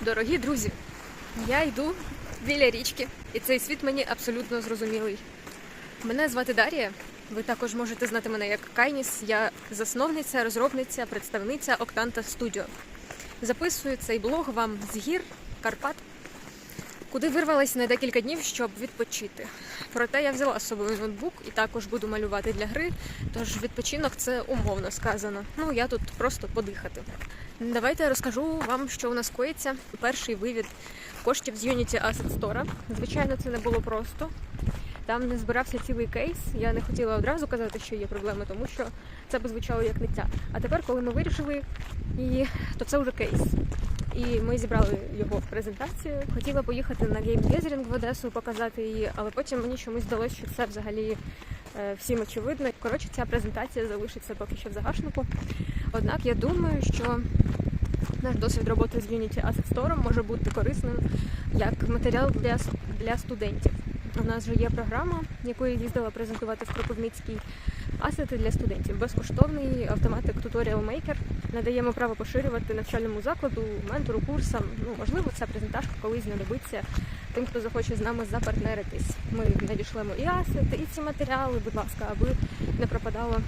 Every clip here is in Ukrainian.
Дорогі друзі, я йду біля річки, і цей світ мені абсолютно зрозумілий. Мене звати Дарія. Ви також можете знати мене як Кайніс. Я засновниця, розробниця, представниця Октанта Студіо. Записую цей блог вам з гір Карпат, куди вирвалася на декілька днів, щоб відпочити. Проте я взяла з собою ноутбук і також буду малювати для гри. Тож відпочинок це умовно сказано. Ну я тут просто подихати. Давайте я розкажу вам, що у нас коїться. Перший вивід коштів з Unity Asset Store. Звичайно, це не було просто. Там не збирався цілий кейс. Я не хотіла одразу казати, що є проблеми, тому що це би звучало як ниття. А тепер, коли ми вирішили її, то це вже кейс. І ми зібрали його в презентацію. Хотіла поїхати на Gathering в Одесу, показати її, але потім мені чомусь здалося, що це взагалі е, всім очевидно. Коротше, ця презентація залишиться поки що в загашнику. Однак я думаю, що наш досвід роботи з Unity Asset Store може бути корисним як матеріал для, для студентів. У нас вже є програма, яку я їздила презентувати в Кропивницький. Асети для студентів. Безкоштовний автоматик Tutorial Maker. Надаємо право поширювати навчальному закладу, ментору, курсам. Ну, можливо, ця презентажка колись знадобиться тим, хто захоче з нами запартнеритись. Ми надішлемо і асети, і ці матеріали, будь ласка, аби не пропадало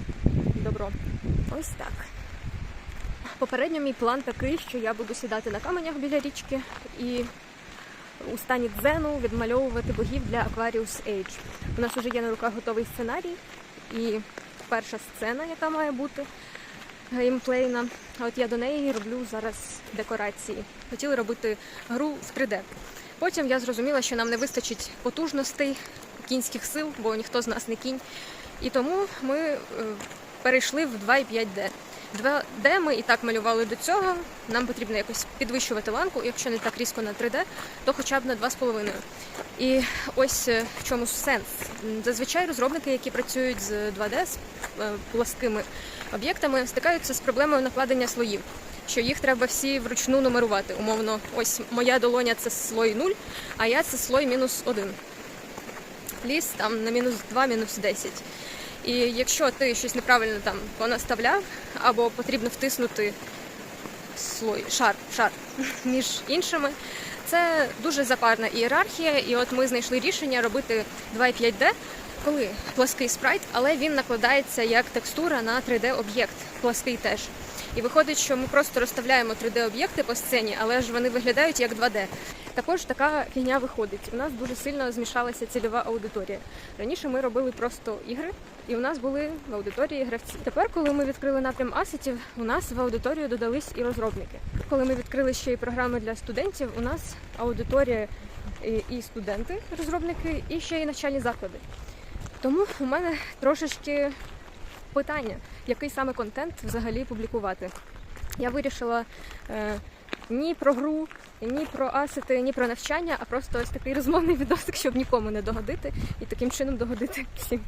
добро. Ось так. Попередньо мій план такий, що я буду сідати на каменях біля річки і у стані дзену відмальовувати богів для Aquarius Age. У нас вже є на руках готовий сценарій і перша сцена, яка має бути геймплейна. А от я до неї роблю зараз декорації. Хотіли робити гру в 3D. Потім я зрозуміла, що нам не вистачить потужностей, кінських сил, бо ніхто з нас не кінь. І тому ми е, перейшли в 2,5D. 2D ми і так малювали до цього. Нам потрібно якось підвищувати ланку, якщо не так різко на 3D, то хоча б на 2,5. І ось е, в чому сенс. Зазвичай розробники, які працюють з 2D, з е, плоскими об'єктами, стикаються з проблемою накладення слоїв. Що їх треба всі вручну нумерувати. Умовно, ось моя долоня це слой 0, а я це слой мінус 1. Ліс там на мінус 2, мінус 10. І якщо ти щось неправильно там понаставляв, або потрібно втиснути слой, шар, шар між іншими, це дуже запарна ієрархія. І от ми знайшли рішення робити 2,5D, коли плаский спрайт, але він накладається як текстура на 3D-об'єкт, плаский теж. І виходить, що ми просто розставляємо 3D-об'єкти по сцені, але ж вони виглядають як 2D. Також така фігня виходить. У нас дуже сильно змішалася цільова аудиторія. Раніше ми робили просто ігри, і у нас були в аудиторії гравці. Тепер, коли ми відкрили напрям асетів, у нас в аудиторію додались і розробники. Коли ми відкрили ще й програми для студентів, у нас аудиторія і- студенти, розробники, і ще й навчальні заклади. Тому у мене трошечки питання, який саме контент взагалі публікувати. Я вирішила е, ні про гру, ні про асети, ні про навчання, а просто ось такий розмовний відосик, щоб нікому не догодити і таким чином догодити всім.